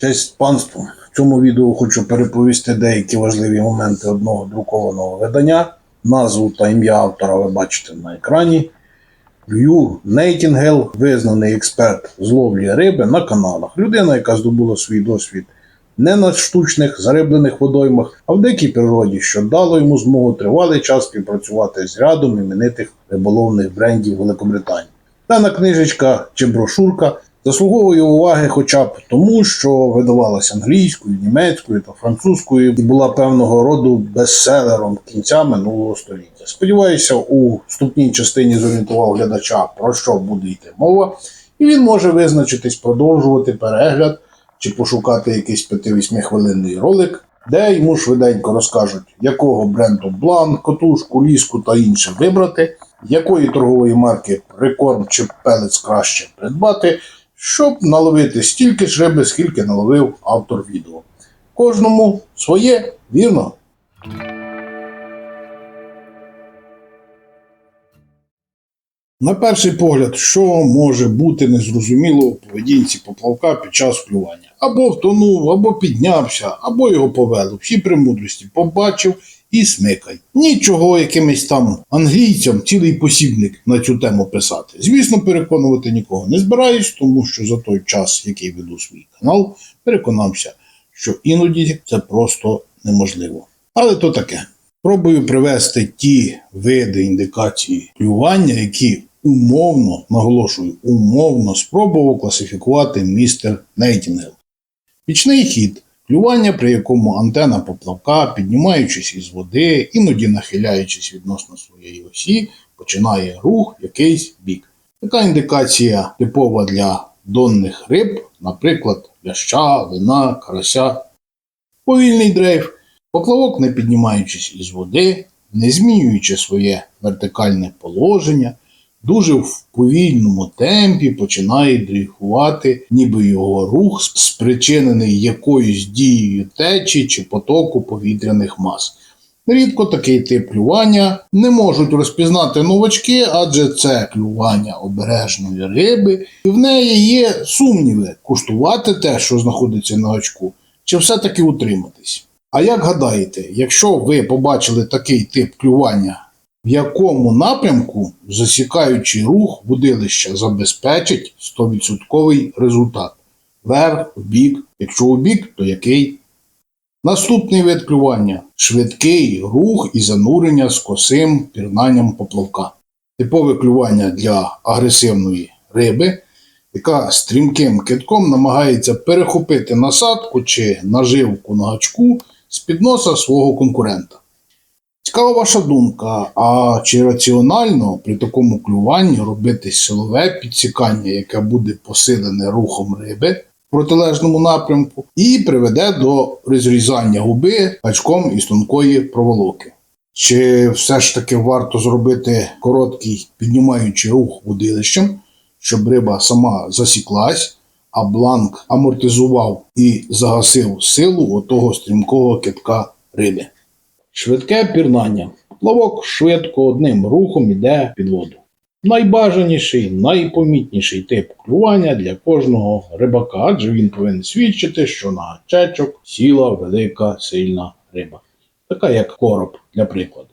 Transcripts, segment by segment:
Честь панству. В цьому відео хочу переповісти деякі важливі моменти одного друкованого видання. Назву та ім'я автора ви бачите на екрані. Лью Нейтінгел, визнаний експерт з ловлі риби на каналах. Людина, яка здобула свій досвід не на штучних зариблених водоймах, а в дикій природі, що дало йому змогу тривалий час співпрацювати з рядом іменитих риболовних брендів Великобританії. Дана книжечка чи брошурка заслуговує уваги хоча б тому, що видавалася англійською, німецькою та французькою і була певного роду бестселером кінця минулого століття. Сподіваюся, у вступній частині зорієнтував глядача про що буде йти мова, і він може визначитись продовжувати перегляд чи пошукати якийсь 5-8 хвилинний ролик, де йому швиденько розкажуть, якого бренду блан, котушку, ліску та інше вибрати, якої торгової марки прикорм чи пелець краще придбати, щоб наловити стільки ж риби, скільки наловив автор відео. Кожному своє, вірно? На перший погляд, що може бути незрозуміло у поведінці поплавка під час клювання? Або втонув, або піднявся, або його повело. Всі премудрості побачив і смикай. Нічого якимось там англійцям цілий посібник на цю тему писати. Звісно, переконувати нікого не збираюсь, тому що за той час, який веду свій канал, переконався, що іноді це просто неможливо. Але то таке. Пробую привести ті види індикації клювання, які умовно, наголошую, умовно спробував класифікувати містер Нейтінгел. Пічний хід клювання, при якому антена поплавка, піднімаючись із води, іноді нахиляючись відносно своєї осі, починає рух якийсь бік. Така індикація типова для донних риб, наприклад, ляща, вина, карася. Повільний дрейф. Поплавок, не піднімаючись із води, не змінюючи своє вертикальне положення, дуже в повільному темпі починає дрейфувати, ніби його рух спричинений якоюсь дією течі чи потоку повітряних мас. Рідко такий тип клювання не можуть розпізнати новачки, адже це клювання обережної риби, і в неї є сумніви куштувати те, що знаходиться на очку, чи все-таки утриматись. А як гадаєте, якщо ви побачили такий тип клювання, в якому напрямку засікаючий рух будилища забезпечить 100% результат? Вверх, вбік, якщо у бік, то який? Наступний вид клювання швидкий рух і занурення з косим пірнанням поплавка. Типове клювання для агресивної риби, яка стрімким китком намагається перехопити насадку чи наживку на гачку з-під носа свого конкурента. Цікава ваша думка, а чи раціонально при такому клюванні робити силове підсікання, яке буде посилене рухом риби в протилежному напрямку, і приведе до розрізання губи гачком із тонкої проволоки? Чи все ж таки варто зробити короткий піднімаючий рух водилищем, щоб риба сама засіклась, а бланк амортизував і загасив силу отого стрімкого китка риби. Швидке пірнання. Плавок швидко одним рухом іде під воду. Найбажаніший, найпомітніший тип клювання для кожного рибака, адже він повинен свідчити, що на гачечок сіла велика сильна риба, така як короб, для прикладу.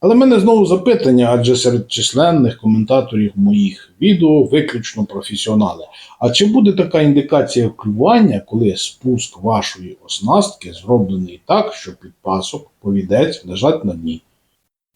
Але в мене знову запитання, адже серед численних коментаторів моїх відео виключно професіонали. А чи буде така індикація клювання, коли спуск вашої оснастки зроблений так, що підпасок, повідець лежать на дні?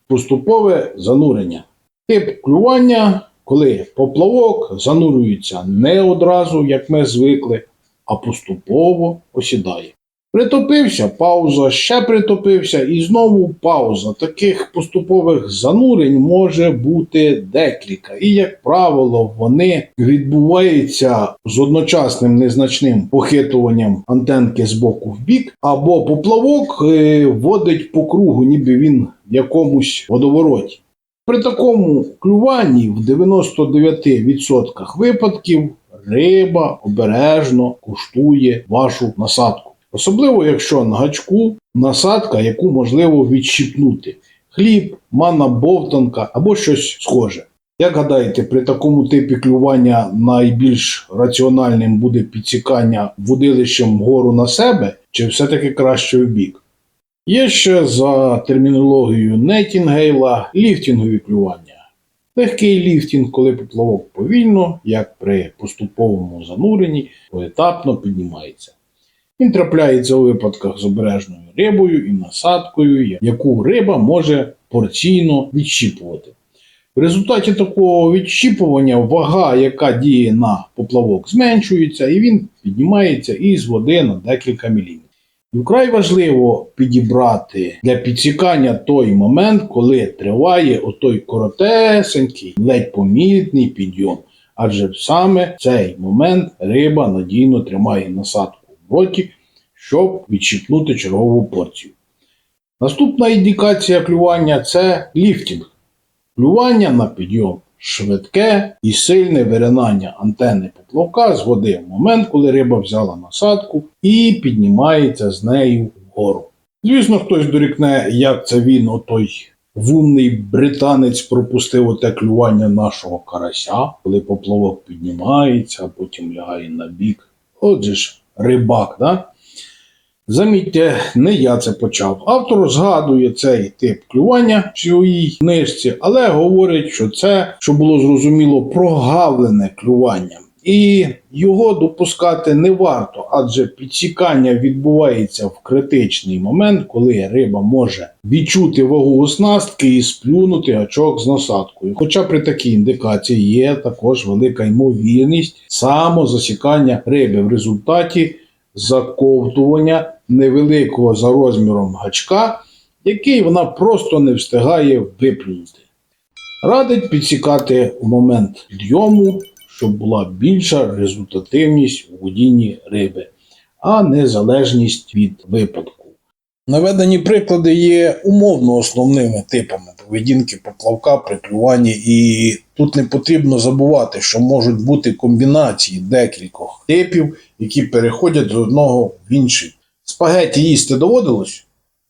Поступове занурення. Тип клювання, коли поплавок занурюється не одразу, як ми звикли, а поступово осідає. Притопився, пауза, ще притопився і знову пауза. Таких поступових занурень може бути декілька. І, як правило, вони відбуваються з одночасним незначним похитуванням антенки з боку в бік, або поплавок е, водить по кругу, ніби він в якомусь водовороті. При такому клюванні в 99% випадків риба обережно куштує вашу насадку. Особливо, якщо на гачку насадка, яку можливо відщипнути. Хліб, манна бовтанка або щось схоже. Як гадаєте, при такому типі клювання найбільш раціональним буде підсікання водилищем вгору на себе, чи все-таки краще в бік? Є ще за термінологією Нетінгейла ліфтінгові клювання. Легкий ліфтінг, коли поплавок повільно, як при поступовому зануренні, поетапно піднімається. Він трапляється у випадках з обережною рибою і насадкою, яку риба може порційно відщіпувати. В результаті такого відщіпування вага, яка діє на поплавок, зменшується, і він піднімається із води на декілька міліметрів. Вкрай важливо підібрати для підсікання той момент, коли триває отой коротесенький, ледь помітний підйом. Адже саме цей момент риба надійно тримає насадку роті, щоб відщипнути чергову порцію. Наступна індикація клювання це ліфтінг. Клювання на підйом швидке і сильне виринання антени поплавка з води в момент, коли риба взяла насадку і піднімається з нею вгору. Звісно, хтось дорікне, як це він, отой вумний британець, пропустив оте клювання нашого карася, коли поплавок піднімається, а потім лягає на бік. Отже ж, рибак, да? Замітьте, не я це почав. Автор згадує цей тип клювання в своїй книжці, але говорить, що це, що було зрозуміло, прогавлене клювання. І його допускати не варто, адже підсікання відбувається в критичний момент, коли риба може відчути вагу оснастки і сплюнути гачок з насадкою. Хоча при такій індикації є також велика ймовірність самозасікання риби в результаті заковтування невеликого за розміром гачка, який вона просто не встигає виплюнути. Радить підсікати в момент підйому, щоб була більша результативність у водінні риби, а не залежність від випадку. Наведені приклади є умовно основними типами поведінки поплавка при і тут не потрібно забувати, що можуть бути комбінації декількох типів, які переходять з одного в інший. Спагеті їсти доводилось?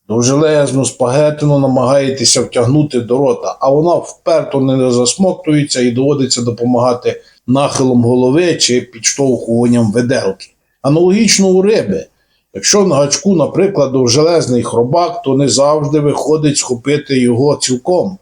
Довжелезну спагетину намагаєтеся втягнути до рота, а вона вперто не засмоктується і доводиться допомагати нахилом голови чи підштовхуванням веделки. Аналогічно у риби. Якщо на гачку, наприклад, довжелезний хробак, то не завжди виходить схопити його цілком.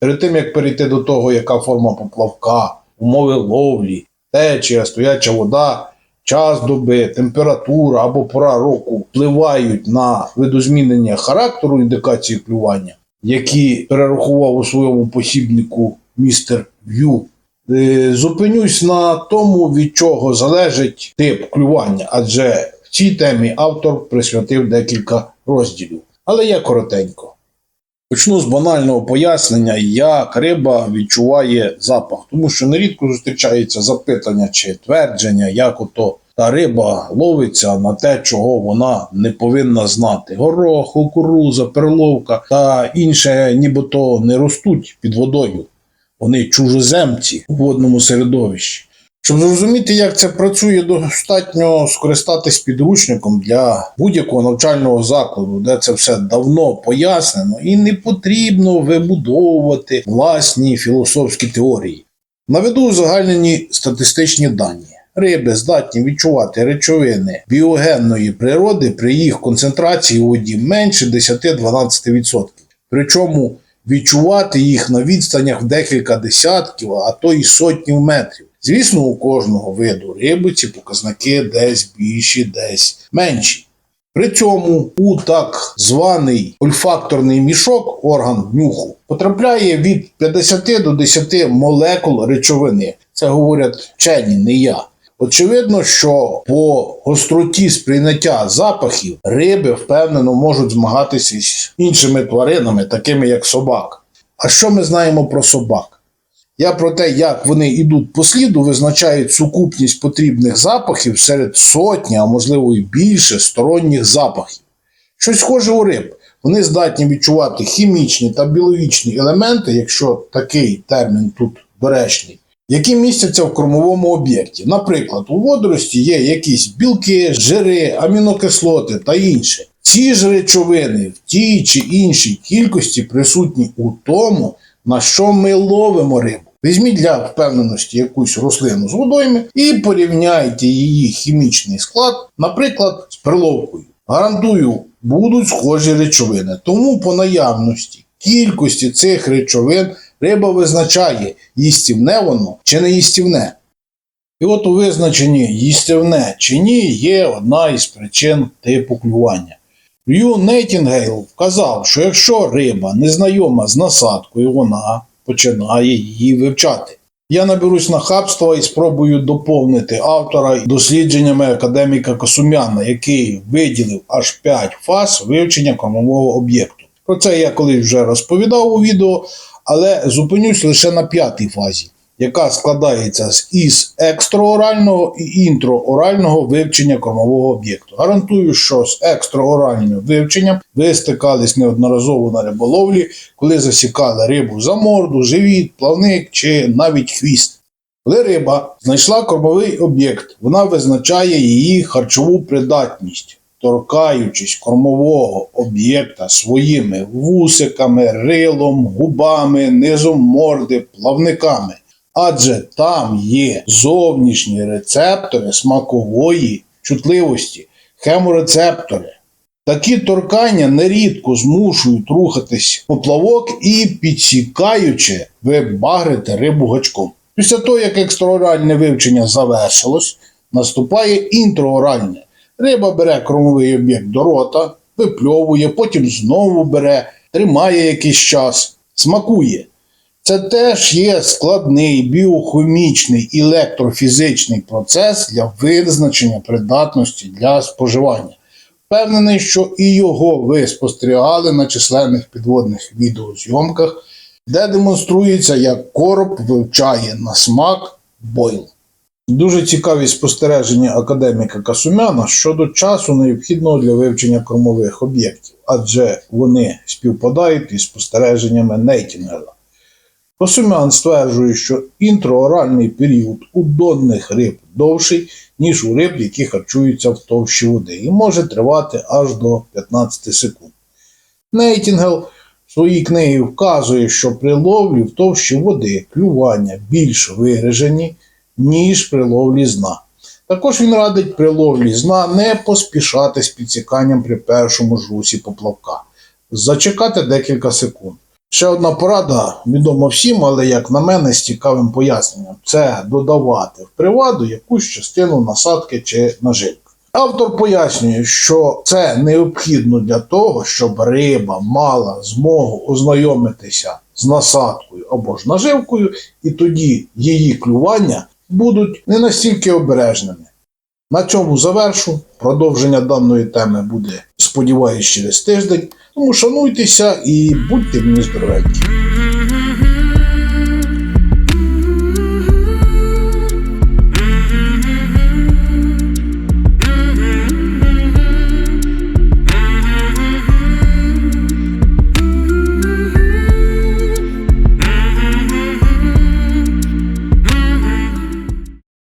Перед тим як перейти до того, яка форма поплавка, умови ловлі, течія, стояча вода, час доби, температура або пора року впливають на видозмінення характеру індикації клювання, які перерахував у своєму посібнику містер В'ю. Е, Зупинюсь на тому, від чого залежить тип клювання, адже в цій темі автор присвятив декілька розділів. Але я коротенько. Почну з банального пояснення, як риба відчуває запах, тому що нерідко зустрічається запитання чи твердження, як ото та риба ловиться на те, чого вона не повинна знати. Горох, кукуруза, перловка та інше, нібито не ростуть під водою. Вони чужоземці у водному середовищі. Щоб зрозуміти, як це працює, достатньо скористатись підручником для будь-якого навчального закладу, де це все давно пояснено, і не потрібно вибудовувати власні філософські теорії. Наведу узагальнені статистичні дані. Риби здатні відчувати речовини біогенної природи при їх концентрації у воді менше 10-12%. Причому відчувати їх на відстанях в декілька десятків, а то й сотнів метрів. Звісно, у кожного виду риби ці показники десь більші, десь менші. При цьому у так званий ольфакторний мішок, орган нюху, потрапляє від 50 до 10 молекул речовини. Це говорять вчені, не я. Очевидно, що по гостроті сприйняття запахів риби впевнено можуть змагатися з іншими тваринами, такими як собак. А що ми знаємо про собак? Я про те, як вони йдуть по сліду, визначають сукупність потрібних запахів серед сотні, а можливо і більше сторонніх запахів. Щось схоже у риб. Вони здатні відчувати хімічні та біологічні елементи, якщо такий термін тут доречний, які містяться в кормовому об'єкті. Наприклад, у водорості є якісь білки, жири, амінокислоти та інше. Ці ж речовини в тій чи іншій кількості присутні у тому, на що ми ловимо рибу. Візьміть для впевненості якусь рослину з водойми і порівняйте її хімічний склад, наприклад, з приловкою. Гарантую, будуть схожі речовини. Тому по наявності кількості цих речовин риба визначає, їстівне воно чи не їстівне. І от у визначенні їстівне чи ні є одна із причин типу клювання. Лью Нейтінгейл вказав, що якщо риба незнайома з насадкою, вона починає її вивчати. Я наберусь нахабства і спробую доповнити автора дослідженнями академіка Косумяна, який виділив аж 5 фаз вивчення кормового об'єкту. Про це я колись вже розповідав у відео, але зупинюсь лише на п'ятій фазі, яка складається із екстраорального і інтроорального вивчення кормового об'єкту. Гарантую, що з екстраоральним вивченням ви стикались неодноразово на риболовлі, коли засікали рибу за морду, живіт, плавник чи навіть хвіст. Коли риба знайшла кормовий об'єкт, вона визначає її харчову придатність, торкаючись кормового об'єкта своїми вусиками, рилом, губами, низом морди, плавниками. Адже там є зовнішні рецептори смакової чутливості, хеморецептори. Такі торкання нерідко змушують рухатись поплавок і підсікаючи, вибагрити рибу гачком. Після того, як екстраоральне вивчення завершилось, наступає інтрооральне. Риба бере кормовий об'єкт до рота, випльовує, потім знову бере, тримає якийсь час, смакує. Це теж є складний біохімічний електрофізичний процес для визначення придатності для споживання. Впевнений, що і його ви спостерігали на численних підводних відеозйомках, де демонструється, як короб вивчає на смак бойл. Дуже цікаві спостереження академіка Касумяна щодо часу, необхідного для вивчення кормових об'єктів, адже вони співпадають із спостереженнями Нейтінгела. Косумян стверджує, що інтрооральний період у донних риб довший, ніж у риб, які харчуються в товщі води, і може тривати аж до 15 секунд. Нейтінгел в своїй книгі вказує, що при ловлі в товщі води клювання більш виражені, ніж при ловлі з дна. Також він радить при ловлі з дна не поспішати з підсіканням при першому ж русі поплавка, зачекати декілька секунд. Ще одна порада відома всім, але як на мене, з цікавим поясненням: це додавати в приваду якусь частину насадки чи наживки. Автор пояснює, що це необхідно для того, щоб риба мала змогу ознайомитися з насадкою або ж наживкою, і тоді її клювання будуть не настільки обережними. На цьому завершу. Продовження даної теми буде, сподіваюсь, через тиждень. Тому шануйтеся і будьте мені здоровенькі.